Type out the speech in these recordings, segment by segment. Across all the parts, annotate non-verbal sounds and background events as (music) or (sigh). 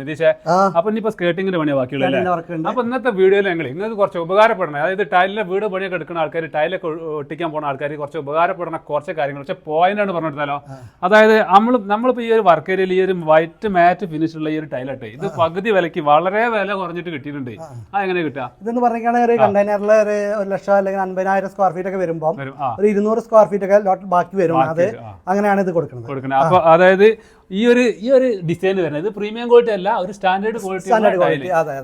നിതീഷേ അപ്പൊ ഇനിയിപ്പോ സ്കേട്ടിങ്ങിന്റെ പണിയാ ബാക്കിയുള്ള അപ്പൊ ഇന്നത്തെ വീഡിയോയിൽ ഞങ്ങൾ ഇന്നത് കുറച്ച് ഉപകാരപ്പെടണം. അതായത് ടൈലിലെ വീട് പണിയൊക്കെ എടുക്കുന്ന ആൾക്കാർ ടൈലൊക്കെ ഒട്ടിക്കാൻ പോകുന്ന ആൾക്കാർ കുറച്ച് ഉപകാരപ്പെടുന്ന കുറച്ച് കാര്യങ്ങൾ. പക്ഷെ പോയിന്റ് ആണ് പറഞ്ഞിരുന്നാലോ അതായത് നമ്മൾ നമ്മളിപ്പോ ഈ ഒരു വർക്ക് ഏരിയയിൽ ഈ ഒരു വൈറ്റ് മാറ്റ് ഫിനിഷ് ഉള്ള ഈ ഒരു ടൈലട്ടെ ഇത് പകുതി വിലക്ക് വളരെ വില കുറഞ്ഞിട്ട് കിട്ടിയിട്ടുണ്ട്. അതെങ്ങനെ കിട്ടുക? ഇതെന്ന് പറഞ്ഞിട്ടാണെങ്കിൽ ഒരു കണ്ടെയ്നറിൽ ഒരു ഒരു ലക്ഷം അല്ലെങ്കിൽ അൻപതിനായിരം സ്ക്വയർ ഫീറ്റ് ഒക്കെ വരുമ്പോൾ ഒരു ഇരുന്നൂറ് സ്ക്വയർ ഫീറ്റ് ഒക്കെ ബാക്കി വരും. അത് അങ്ങനെയാണ് ഇത് കൊടുക്കുന്നത്. കൊടുക്കുന്നത്. അപ്പൊ അതായത് ഈ ഒരു ഈ ഒരു ഡിസൈൻ വരുന്നത്. ഇത് പ്രീമിയം ക്വാളിറ്റി അല്ല ഒരു സ്റ്റാൻഡേർഡ് ക്വാളിറ്റി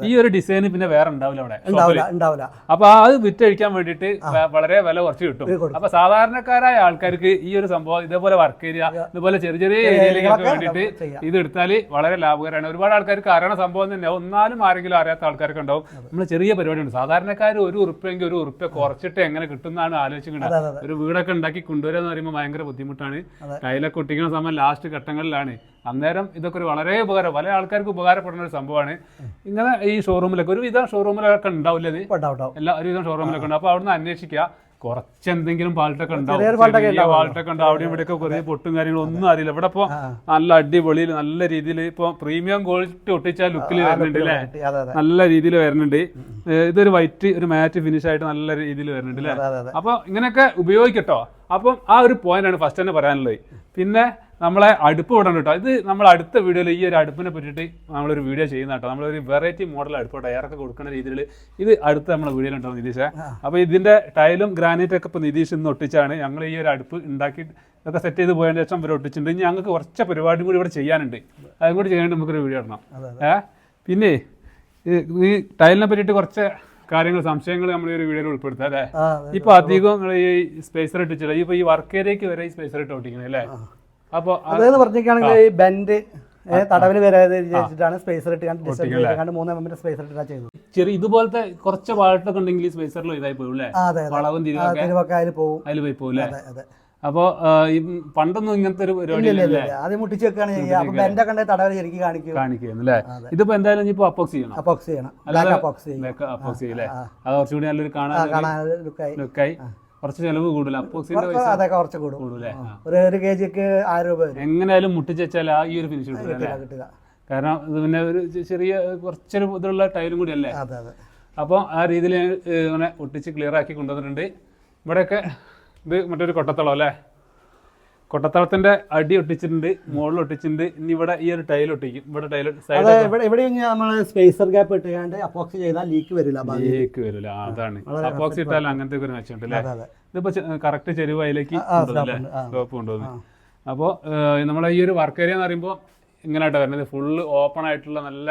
ഈ ഒരു ഡിസൈൻ പിന്നെ വേറെ ഉണ്ടാവില്ല അവിടെ ഉണ്ടാവില്ല അപ്പൊ ആ അത് വിറ്റഴിക്കാൻ വേണ്ടിയിട്ട് വേണ്ടിട്ട് വളരെ വില കുറച്ച് കിട്ടും. അപ്പൊ സാധാരണക്കാരായ ആൾക്കാർക്ക് ഈ ഒരു സംഭവം ഇതേപോലെ വർക്ക് ഏരിയ ഇതുപോലെ ചെറിയ ചെറിയ ഏരിയയിലേക്ക് വേണ്ടിട്ട് ഇത് എടുത്താൽ വളരെ ലാഭകരമാണ്. ഒരുപാട് ആൾക്കാർക്ക് അറിയണ സംഭവം തന്നെ. ഒന്നാലും ആരെങ്കിലും അറിയാത്ത ആൾക്കാർക്ക് ഉണ്ടാവും. നമ്മൾ ചെറിയ പരിപാടിയുണ്ട്. സാധാരണക്കാർ ഒരു ഉറുപ്പെങ്കിൽ ഒരു ഉറുപ്പ്യ കുറച്ചിട്ട് എങ്ങനെ കിട്ടുന്നതാണ് ആലോചിക്കുന്നത്. ഒരു വീടൊക്കെ ഉണ്ടാക്കി കൊണ്ടുവരാന്ന് പറയുമ്പോൾ ഭയങ്കര ബുദ്ധിമുട്ടാണ്. കയ്യിലൊക്കെ ഒട്ടിക്കുന്ന സമയം ലാസ്റ്റ് ഘട്ടങ്ങളിലാണ്. അന്നേരം ഇതൊക്കെ ഒരു വളരെ ഉപകാരം പല ആൾക്കാർക്ക് ഉപകാരപ്പെടുന്ന ഒരു സംഭവമാണ്. ഇങ്ങനെ ഈ ഷോറൂമിലൊക്കെ ഒരുവിധം ഷോറൂമിലൊക്കെ ഉണ്ടാവില്ല ഇത്? ഉണ്ടാവും ഉണ്ടാവും. എല്ലാ ഒരുവിധം ഷോറൂമിലൊക്കെ ഉണ്ട്. അപ്പൊ അവിടുന്ന് അന്വേഷിക്കുക. കുറച്ച് എന്തെങ്കിലും പാൾട്ടൊക്കെ ഉണ്ടാവും. പാൾട്ടൊക്കെ ഉണ്ടാവും. അവിടെ ഇവിടെയൊക്കെ കുറേ പൊട്ടും കാര്യങ്ങളും ഒന്നും അറിയില്ല. ഇവിടെ ഇപ്പൊ നല്ല അടിപൊളിയിൽ നല്ല രീതിയിൽ ഇപ്പൊ പ്രീമിയം ക്വാളിറ്റി ഒട്ടിച്ച ലുക്കിൽ വരുന്നുണ്ട് അല്ലേ? നല്ല രീതിയിൽ വരുന്നുണ്ട്. ഇതൊരു വൈറ്റ് ഒരു മാറ്റ് ഫിനിഷ് ആയിട്ട് നല്ല രീതിയിൽ വരുന്നുണ്ട് അല്ലേ? അതെ അതെ അതെ. അപ്പൊ ഇങ്ങനെയൊക്കെ ഉപയോഗിക്കട്ടോ. അപ്പം ആ ഒരു പോയിന്റ് ആണ് ഫസ്റ്റ് തന്നെ പറയാനുള്ളത്. പിന്നെ നമ്മളെ അടുപ്പ് വിടണം കേട്ടോ. ഇത് നമ്മൾ അടുത്ത വീഡിയോയിൽ ഈ ഒരു അടുപ്പിനെ പറ്റിയിട്ട് നമ്മളൊരു വീഡിയോ ചെയ്യുന്ന കേട്ടോ. നമ്മളൊരു വെറൈറ്റി മോഡൽ അടുപ്പ് ടയറൊക്കെ കൊടുക്കുന്ന രീതിയിൽ ഇത് അടുത്ത നമ്മളെ വീഡിയോയിൽ ഉണ്ടാവും നിതീഷേ. അപ്പൊ ഇതിന്റെ ടൈലും ഗ്രാനൈറ്റും ഒക്കെ ഇപ്പൊ നിതീഷ് ഇന്ന് ഒട്ടിച്ചാണ്. ഞങ്ങൾ ഈ ഒരു അടുപ്പ് ഉണ്ടാക്കി ഇതൊക്കെ സെറ്റ് ചെയ്ത് പോയതിന് ശേഷം ഇവർ ഒട്ടിച്ചിട്ടുണ്ട്. ഇനി ഞങ്ങൾക്ക് കുറച്ച് പരിപാടി കൂടി ഇവിടെ ചെയ്യാനുണ്ട്. അതും കൂടി ചെയ്യാൻ നമുക്കൊരു വീഡിയോ ഇടണം. ഏ? പിന്നെ ഈ- ടൈലിനെ പറ്റിയിട്ട് കുറച്ച് കാര്യങ്ങൾ സംശയങ്ങൾ നമ്മൾ ഈ ഒരു വീഡിയോയിൽ ഉൾപ്പെടുത്താം അല്ലേ? ഇപ്പൊ അധികം നിങ്ങൾ ഈ സ്പേസർ ഇട്ടിച്ചില്ല ഇപ്പൊ ഈ വർക്ക് ഏരിയക്ക് വരെ ഈ സ്പേസർ ഇട്ട് ഒട്ടിക്കുന്നത് അല്ലേ? അപ്പൊ അതെന്ന് പറഞ്ഞിരിക്കുകയാണെങ്കിൽ ഈ ബെൻഡ് തടവിൽ വരാതെ വിചാരിച്ചിട്ടാണ് സ്പേസർ ഇട്ട് ചെയ്ത് മൂന്ന് എമ്മിന്റെ സ്പേസർ ഇട്ടാ ചെയ്തത്. ചെറിയ ഇതുപോലത്തെ കുറച്ച് വാഴട്ടൊക്കെ ഉണ്ടെങ്കിൽ ഈ സ്പേസറിൽ ഇതായി പോകും അല്ലേ വളവും തിരിവൊക്കെ അതിൽ പോകും അതിൽ പോയി പോകും അല്ലേ അപ്പൊ ഈ പണ്ടൊന്നും ഇങ്ങനത്തെ ഒരു പരിപാടി മുട്ടിച്ച് വെക്കുകയാണ് ചെയ്യുക. തടവിൽ ശരിക്കും കാണിക്കും. കാണിക്കുന്നു അല്ലേ. ഇതിപ്പോ എന്തായാലും ഇപ്പൊ അപ്പോക്സ് ചെയ്യണം. അപ്പോക്സ് ചെയ്യണം. അപ്പോക്സ് ചെയ്യണം അപ്പോക്സ് ചെയ്യല്ലേ. അത് കുറച്ചുകൂടി നല്ലൊരു കാണാൻ ലുക്കായി കുറച്ച് ചെലവ് കൂടുതൽ അപ്പോക്സിന്റെ പൈസ അതൊക്കെ കുറച്ച് കൂടും. കൂടുതലേ ഒരു ഒരു കെ ജിക്ക് ആയിരം രൂപ വരും. എങ്ങനെയാലും മുട്ടിച്ച് ആ ഈ ഒരു ഫിനിഷ് കിട്ടില്ല കാരണം ഇത് പിന്നെ ഒരു ചെറിയ കുറച്ചൊരു ഇതുള്ള ടൈലും കൂടി അല്ലേ അതെ അതെ. അപ്പോൾ ആ രീതിയിൽ ഇങ്ങനെ ഒട്ടിച്ച് ക്ലിയർ ആക്കി കൊണ്ടുവന്നിട്ടുണ്ട്. ഇവിടെയൊക്കെ ഇത് മറ്റൊരു കൊട്ടത്തളം അല്ലേ? കൊട്ടത്തളത്തിന്റെ അടി ഒട്ടിച്ചിട്ടുണ്ട് മുകളിൽ ഒട്ടിച്ചിട്ടുണ്ട്. ഇനി ഇവിടെ ഈ ഒരു ടൈൽ ഒട്ടിക്കും. ഇവിടെ ടൈൽ അതെ ഇവിടെ ഇവിടെ നമ്മൾ സ്പേസർ ഗ്യാപ്പ് ഇട്ടുകൊണ്ട് അപ്പോക്സ് ചെയ്താൽ ലീക്ക് വരില്ല ലീക്ക് വരില്ല. അതാണ്. അപ്പോക്സി ഇട്ടാൽ അങ്ങനത്തെ ഒരു മെച്ചമുണ്ട് അല്ലേ? ഇതിപ്പോ കറക്റ്റ് ചെരുവ് അതിലേക്ക് അപ്പോ. സ്ലോപ്പ് കൊണ്ടുവന്നു അപ്പോൾ നമ്മളെ ഈ ഒരു വർക്ക് ഏരിയ എന്ന് പറയുമ്പോൾ ആയിട്ടാണ് വരുന്നത്. ഫുള്ള് ഓപ്പൺ ആയിട്ടുള്ള നല്ല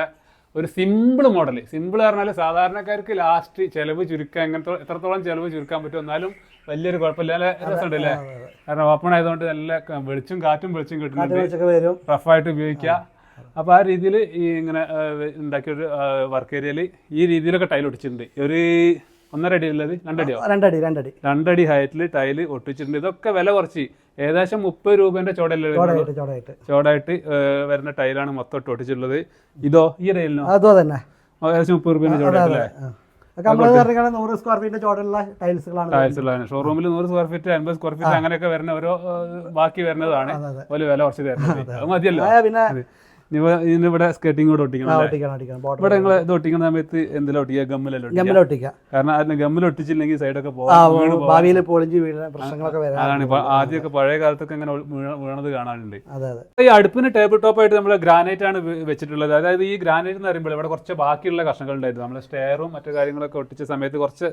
ഒരു സിമ്പിൾ മോഡൽ സിമ്പിൾ പറഞ്ഞാൽ സാധാരണക്കാർക്ക് ലാസ്റ്റ് ചെലവ് ചുരുക്കാൻ എങ്ങനത്തെ എത്രത്തോളം ചെലവ് ചുരുക്കാൻ പറ്റും എന്നാലും വലിയൊരു കുഴപ്പമില്ല. രസമുണ്ട് അല്ലേ കാരണം ഓപ്പൺ ആയതുകൊണ്ട് നല്ല വെളിച്ചും കാറ്റും വെളിച്ചും കിട്ടുന്നുണ്ട്. റഫായിട്ട് ഉപയോഗിക്കുക. അപ്പോൾ ആ രീതിയിൽ ഈ ഇങ്ങനെ ഉണ്ടാക്കിയ ഒരു വർക്ക് ഏരിയയിൽ ഈ രീതിയിലൊക്കെ ടൈൽ ഒടിച്ചിട്ടുണ്ട് ഒരു ഒന്നര അടി ഉള്ളത് രണ്ടടിയോ? രണ്ടടി രണ്ടടി. രണ്ടടി ഹൈറ്റിൽ ടൈൽ ഒട്ടിച്ചിട്ടുണ്ട്. ഇതൊക്കെ വില കുറച്ച്. ഏകദേശം മുപ്പത് രൂപേന്റെ ചോടല്ലേ ചോടായിട്ട് വരുന്ന ടൈലാണ് മൊത്തം ഇട്ട് ഒട്ടിച്ചിട്ടുള്ളത്. ഇതോ ഈ റെയിലിനോ? അതോ തന്നെ. ഏകദേശം മുപ്പത് രൂപേന്റെ ചോടല്ലേ നൂറ് സ്ക്വയർ ഫീറ്റ് ചോടുള്ള ടൈൽസുകളാണ് ടൈൽസ് ഷോറൂമിൽ നൂറ് സ്ക്വയർ ഫീറ്റ് അൻപത് സ്ക്വയർ ഫീറ്റ് അങ്ങനെയൊക്കെ വരുന്ന ഓരോ ബാക്കി വരുന്നതാണ്. ഒരു വില കുറച്ച് തരുന്നത്. അത് മതിയല്ലോ. പിന്നെ ഇവിടെ സ്കേറ്റിംഗ് കൂടെ ഒട്ടിക്കണം ഇവിടെ നിങ്ങൾ ഇത് ഒട്ടിക്കുന്ന സമയത്ത് എന്തെല്ലാം ഒട്ടിക്കുക? ഗമ്മിലല്ലോ ഗമ്മിൽ ഒട്ടിക്കുക. കാരണം അതിന് ഗമ്മിൽ ഒട്ടിച്ചില്ലെങ്കിൽ സൈഡൊക്കെ പോകും ഭാവിയിൽ പൊളിഞ്ച് വീഴുന്ന പ്രശ്നങ്ങളൊക്കെ വരാം അതാണ് ഇപ്പൊ ആദ്യമൊക്കെ പഴയ കാലത്തൊക്കെ ഇങ്ങനെ വീണ- വീണത് കാണാനുണ്ട് ഈ അടുപ്പിന് ടേബിൾ ടോപ്പ് ആയിട്ട് നമ്മൾ ഗ്രാനൈറ്റ് ആണ് വെച്ചിട്ടുള്ളത്. അതായത് ഈ ഗ്രാനൈറ്റ് എന്ന് പറയുമ്പോൾ ഇവിടെ കുറച്ച് ബാക്കിയുള്ള കഷ്ണങ്ങൾ ഉണ്ടായിരുന്നു നമ്മൾ സ്റ്റെയറും മറ്റു കാര്യങ്ങളൊക്കെ ഒട്ടിച്ച സമയത്ത് കുറച്ച്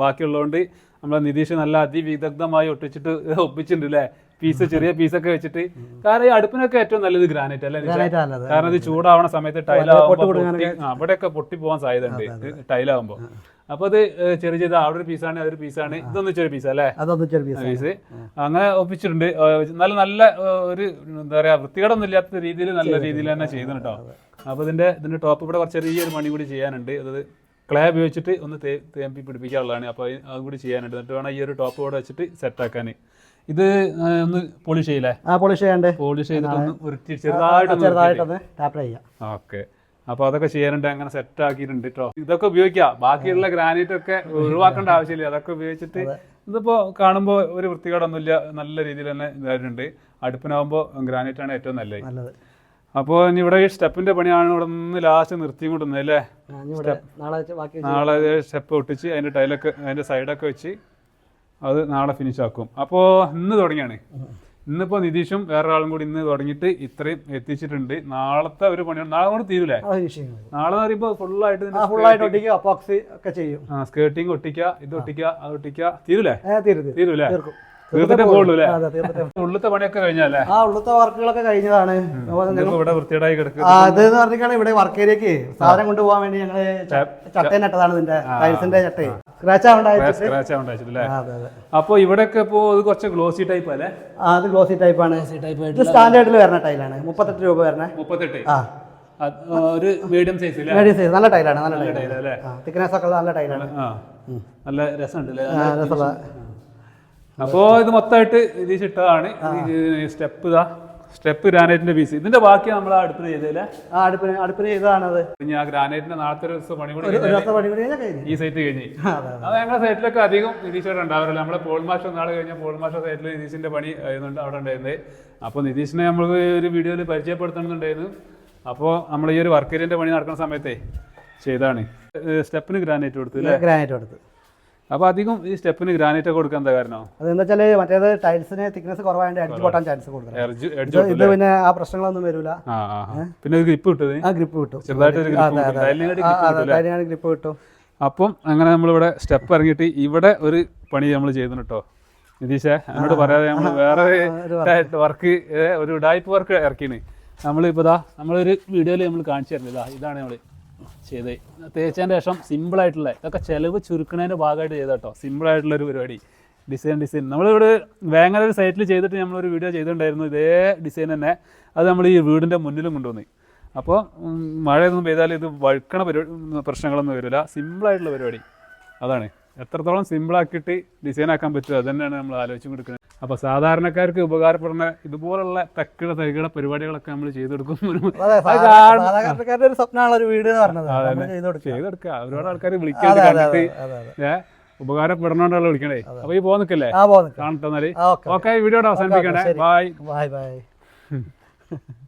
ബാക്കിയുള്ളതുകൊണ്ട് നമ്മളെ നിതീഷ് നല്ല അതിവിദഗ്ധമായി ഒട്ടിച്ചിട്ട് (laughs) ഒപ്പിച്ചിട്ടുണ്ട് അല്ലേ? പീസ് ചെറിയ പീസൊക്കെ വെച്ചിട്ട്. കാരണം ഈ അടുപ്പിനൊക്കെ ഏറ്റവും നല്ലത് ഗ്രാനൈറ്റ് അല്ലേ കാരണം ഇത് ചൂടാവണ സമയത്ത് ടൈലാവുമ്പോൾ അവിടെയൊക്കെ പൊട്ടി പോകാൻ സാധ്യത ഉണ്ട് ടൈലാവുമ്പോൾ അപ്പൊ അത് ചെറിയ ചെറിയ അവിടെ ഒരു പീസാണ് അതൊരു പീസാണ്. ഇതൊന്നും ചെറിയ പീസ് അല്ലേ? പീസ് അങ്ങനെ ഒപ്പിച്ചിട്ടുണ്ട്. നല്ല നല്ല ഒരു എന്താ പറയാ വൃത്തികേടൊന്നും ഇല്ലാത്ത രീതിയിൽ നല്ല രീതിയിൽ തന്നെ ചെയ്യുന്നു കേട്ടോ അപ്പൊ ഇതിന്റെ ഇതിന്റെ ടോപ്പ് ഇവിടെ കുറച്ച് ചെറിയൊരു മണി കൂടി ചെയ്യാനുണ്ട്. അത് ക്ലേ ഉപയോഗിച്ചിട്ട് ഒന്ന് തേമ്പി പിടിപ്പിക്കാനുള്ളതാണ്. അപ്പോൾ അതും കൂടി ചെയ്യാനുണ്ട്. എന്നിട്ട് വേണം ഈ ഒരു ടോപ്പ് ഇവിടെ വെച്ചിട്ട് സെറ്റ് ആക്കാൻ ഇത് ഒന്ന് പോളിഷ് ചെയ്യില്ലേ? ആ പോളിഷ് ചെയ്യണ്ടേ. പോളിഷ് ചെയ്തിട്ട് ചെറുതായിട്ട് ചെറുതായിട്ടൊന്ന് ടാപ്പ് ചെയ്യാം. ഓക്കെ. അപ്പൊ അതൊക്കെ ചെയ്യാനുണ്ട് അങ്ങനെ സെറ്റ് ആക്കിയിട്ടുണ്ട് കേട്ടോ ഇതൊക്കെ ഉപയോഗിക്കാം. ബാക്കിയുള്ള ഗ്രാനൈറ്റ് ഒക്കെ ഒഴിവാക്കേണ്ട ആവശ്യമില്ല. അതൊക്കെ ഉപയോഗിച്ചിട്ട് ഇതിപ്പോ കാണുമ്പോൾ ഒരു വൃത്തികേടൊന്നുമില്ല. നല്ല രീതിയിൽ തന്നെ ഇതായിട്ടുണ്ട്. അടുപ്പിനാവുമ്പോ ഗ്രാനൈറ്റ് ആണ് ഏറ്റവും നല്ലത്. അപ്പോൾ ഇനി ഇവിടെ ഈ സ്റ്റെപ്പിന്റെ പണിയാണ് ഇവിടെ നിന്ന് ലാസ്റ്റ് നിർത്തി കൊണ്ടുവന്നത് അല്ലേ? നാളെ സ്റ്റെപ്പ് ഒട്ടിച്ച് അതിന്റെ ടൈലൊക്കെ അതിന്റെ സൈഡൊക്കെ വെച്ച് അത് നാളെ ഫിനിഷ് ആക്കും. അപ്പോൾ ഇന്ന് തുടങ്ങിയാണ്. ഇന്നിപ്പോൾ നിതീഷും വേറൊരാളും കൂടി ഇന്ന് തുടങ്ങിയിട്ട് ഇത്രയും എത്തിച്ചിട്ടുണ്ട്. നാളത്തെ ഒരു പണിയാണ്. നാളെ കൊണ്ട് തീരൂലേ? നാളെ പറയുമ്പോൾ ഫുള്ളായിട്ട് ഫുൾ ഫുള്ളായിട്ട് ഒട്ടിക്കുക അപ്പോക്സി ഒക്കെ ചെയ്യും. സ്കേർട്ടിങ് ഒട്ടിക്കുക ഇത് ഒട്ടിക്കുക അത് ഒട്ടിക്കുക. തീരൂലേ? തീരൂലേ? തീർക്കും. തീർത്തിട്ടേ പോകുള്ളൂ അതെ ഉള്ളത്തെ പണിയൊക്കെ കഴിഞ്ഞല്ലേ ആ ഉള്ളത്തെ വർക്കുകളൊക്കെ കഴിഞ്ഞതാണ്. ഇവിടെ വൃത്തിയേടായി കിടക്കുക ആ, ഇത് എന്ന് പറഞ്ഞാൽ ഇവിടെ വർക്ക് ഏരിയക്ക് സാധനം കൊണ്ടുപോകാൻ വേണ്ടി ഞങ്ങൾ ചട്ടേ നട്ടതാണ് ഇതിന്റെ ടൈൽസിന്റെ ചട്ടേ സ്ക്രാച്ച് ആവണ്ടായിട്ട് സ്ക്രാച്ച് ആവണ്ടാച്ചില്ലേ അതെ അതെ. അപ്പൊ ഇവിടെയൊക്കെ ഇപ്പോ ഇത് കുറച്ച് ഗ്ലോസി ടൈപ്പ് അല്ലേ? ആ അത് ഗ്ലോസി ടൈപ്പ് ആണ്. ഇത് സ്റ്റാൻഡേർഡിൽ വരുന്ന ടൈലാണ് മുപ്പത്തെട്ട് രൂപ വരുന്ന. മുപ്പത്തെട്ട്. ആ. ഒരു മീഡിയം സൈസ് അല്ലേ മീഡിയം സൈസ് നല്ല ടൈലാണ് നല്ല ടൈലാണ് ടൈൽ തിക്നെസ് ഒക്കെ നല്ല ടൈലാണ് നല്ല രസമുണ്ടല്ലേ? ആ, രസമുള്ള അപ്പോ ഇത് മൊത്തമായിട്ട് ഇത് ഇട്ടതാണ്. സ്റ്റെപ്പ് ഇതാ. സ്റ്റെപ്പ് ഗ്രാനൈറ്റിന്റെ പീസ് ഇതിന്റെ ബാക്കി നമ്മൾ അടുപ്പിന് ചെയ്തല്ലേ അടുപ്പിന് അടുപ്പിന് ചെയ്തതാണത്. ഇനി ആ ഗ്രാനൈറ്റിന്റെ നാളത്തെ ഒരു ദിവസം പണി കൂടി കഴിഞ്ഞു ഈ സൈറ്റ് കഴിഞ്ഞ്. അതെ ഞങ്ങളുടെ സൈറ്റിലൊക്കെ അധികം നിതീഷ് ഉണ്ടാവാറില്ല നമ്മളെ പോൾ മാസ്റ്റർ നാളെ കഴിഞ്ഞാൽ പോൾ മാസ്റ്റർ സൈറ്റിൽ നിതീഷിന്റെ പണി ആയിരുന്നുണ്ട് അവിടെ ഉണ്ടായിരുന്നത് അപ്പോൾ നിതീഷിനെ നമ്മൾ ഒരു വീഡിയോയിൽ പരിചയപ്പെടുത്തണമെന്നുണ്ടായിരുന്നു. അപ്പോൾ നമ്മൾ ഈ ഒരു വർക്ക് പണി നടക്കുന്ന സമയത്തേ ചെയ്താണ്. സ്റ്റെപ്പിന് ഗ്രാനൈറ്റ് കൊടുത്തു ഗ്രാനൈറ്റ് കൊടുത്ത്. അപ്പോൾ അധികം ഈ സ്റ്റെപ്പിന് ഗ്രാനൈറ്റ് ഒക്കെ കൊടുക്കാൻ എന്താ കാരണം? അതെന്താ വെച്ചാൽ മറ്റേത് ടൈൽസിന് തിക്നെസ് കുറവായതുകൊണ്ട് അടിച്ച് പൊട്ടാൻ ചാൻസ് എർജ് ഇത് പിന്നെ ആ പ്രശ്നങ്ങളൊന്നും വരില്ല. പിന്നെ ഒരു ഗ്രിപ്പ് കിട്ടത് ആ ഗ്രിപ്പ് കിട്ടും. ചെറുതായിട്ട് ഗ്രിപ്പ് കിട്ടും. കിട്ടും. അപ്പം അങ്ങനെ നമ്മളിവിടെ സ്റ്റെപ്പ് ഇറങ്ങിയിട്ട് ഇവിടെ ഒരു പണി നമ്മൾ ചെയ്യുന്നു കേട്ടോ. നിതീഷേ എന്നോട് പറയാതെ നമ്മൾ വേറെ വർക്ക് ഒരു ഉടായ്പ വർക്ക് ഇറക്കിയാണ് നമ്മളിപ്പോൾ ഇതാ നമ്മളൊരു വീഡിയോയിൽ നമ്മൾ കാണിച്ചു തരുന്നില്ല ഇതാ ഇതാണ് നമ്മൾ ചെയ്തത് തേച്ചതിന് ശേഷം സിമ്പിളായിട്ടുള്ള ഇതൊക്കെ ചിലവ് ചുരുക്കണതിന്റെ ഭാഗമായിട്ട് ചെയ്ത കേട്ടോ സിമ്പിളായിട്ടുള്ള ഒരു പരിപാടി. ഡിസൈൻ ഡിസൈൻ നമ്മളിവിടെ വേങ്ങര ഒരു സൈറ്റിൽ ചെയ്തിട്ട് നമ്മളൊരു വീഡിയോ ചെയ്തിട്ടുണ്ടായിരുന്നു ഇതേ ഡിസൈൻ തന്നെ. അത് നമ്മൾ ഈ വീടിന്റെ മുന്നിലും കൊണ്ടുവന്ന്. അപ്പോൾ മഴയൊന്നും പെയ്താൽ ഇത് വഴുക്കണ പരിപാടി പ്രശ്നങ്ങളൊന്നും വരില്ല. സിമ്പിളായിട്ടുള്ള പരിപാടി. അതാണ്. എത്രത്തോളം സിമ്പിളാക്കിയിട്ട് ഡിസൈൻ ആക്കാൻ പറ്റുമോ അത് തന്നെയാണ് നമ്മൾ ആലോചിച്ചും കൊടുക്കുന്നത് അപ്പോൾ സാധാരണക്കാർക്ക് ഉപകാരപ്പെടുന്ന ഇതുപോലുള്ള തക്കിട തകിട പരിപാടികളൊക്കെ നമ്മൾ ചെയ്തെടുക്കും. സാധാരണക്കാരുടെ ഒരു സ്വപ്നമാണ് ഒരു വീട് എന്ന് പറഞ്ഞത്. ചെയ്തെടുക്കുക. ഒരുപാട് ആൾക്കാർ അതെ, കണ്ടിട്ട്. ഉപകാരപ്പെടണോണ്ടാണ് വിളിക്കണേ. അപ്പൊ ഈ പോന്നിക്കല്ലേ കാണട്ടെ എന്നാൽ. ഓക്കെ വീഡിയോ അവസാനിപ്പിക്കണേ. ബൈ. Bye bye bye. (laughs)